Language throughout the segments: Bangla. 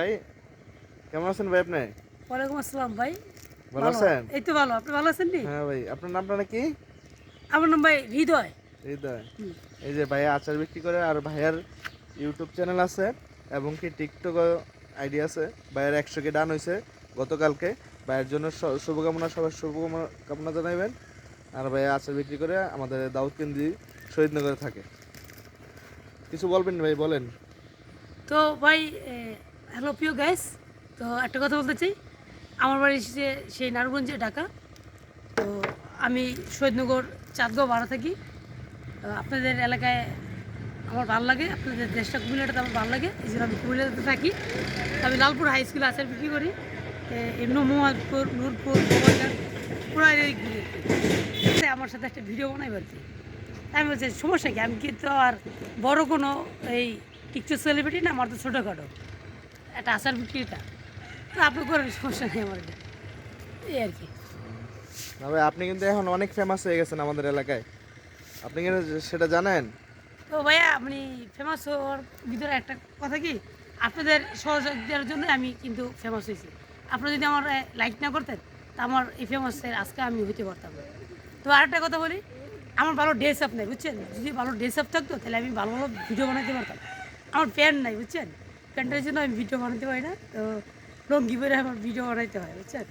ভাই কেমন আছেন ভাই আপনি? ওয়ালাইকুম আসসালাম ভাই। ভালো আছেন? এই তো ভালো। আপনি ভালো আছেন হ্যাঁ ভাই আপনার নামটা নাকি? আমার নাম ভাই হৃদয়। হৃদয়। এই যে ভাইয়া আচার বিক্রি করে আর ভাইয়ার ইউটিউব চ্যানেল আছে এবং কি টিকটক আইডি আছে। ভাইয়ের একশো কে ডান হয়েছে গতকালকে। ভাইয়ের জন্য শুভকামনা সবার শুভকামনা কামনা জানাইবেন। আর ভাইয়া আচার বিক্রি করে আমাদের দাউদ কেন্দ্রি শহীদনগরে থাকে। কিছু বলবেন ভাই বলেন। তো ভাই হ্যালো প্রিয় গ্যাস তো একটা কথা বলতে চাই। আমার বাড়ি এসেছে সেই নারায়ণগঞ্জে, ঢাকা। তো আমি শহীদনগর চাঁদগাঁও ভাড়া থাকি। আপনাদের এলাকায় আমার ভালো লাগে, আপনাদের দেশটা কুমিল্লাটাতে আমার ভালো লাগে, এই জন্য আমি কুমিল্লাতে থাকি। আমি লালপুর হাই স্কুলে আচার বিক্রি করি। এমনি মোহাম্মদপুর, নূরপুর গোবরঘাট পুরো ঘুরি। আমার সাথে একটা ভিডিও বানাই কি আমি বলছি, সমস্যা কি? আমি কিন্তু আর বড় কোনো এই টিকটক সেলিব্রিটি না, আমার তো ছোটোখাটো। একটা আচার বিক্রিটা তো আপনি করেন সমস্যা নেই আমার এটা। এই আর কি। তবে আপনি কিন্তু এখন অনেক ফেমাস হয়ে গেছেন আমাদের এলাকায়। আপনি কিন্তু সেটা জানেন? তো ভাইয়া আপনি ফেমাস হওয়ার ভিতরে একটা কথা কি? আপনাদের সহযোগিতার জন্য আমি কিন্তু ফেমাস হয়েছি। আপনারা যদি আমার লাইক না করতেন তা আমার এই ফেমাসের আজকে আমি হইতে পারতাম না। তো আরেকটা কথা বলি আমার ভালো ড্রেস আপ নাই বুঝছেন? যদি ভালো ড্রেস আপ থাকতো তাহলে আমি ভালো ভালো ভিডিও বানাতে পারতাম। আমার প্যান্ট নাই বুঝছেন? প্যান্টের জন্য আমি ভিডিও বানাতে পারি না, তো লঙ্গি পরে আমার ভিডিও বানাইতে হয়, বুঝছেন?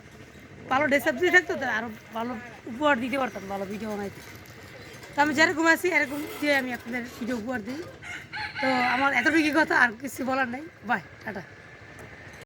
ভালো ড্রেস যদি থাকতো তো আরও ভালো উপহার দিতে পারতাম, ভালো ভিডিও বানাইতে। তো আমি যেরকম আছি, এরকম দিয়ে আমি আপনাদের ভিডিও উপহার দিই। তো আমার এতটুকু কথা, আর কিছু বলার নাই। Bye, tata.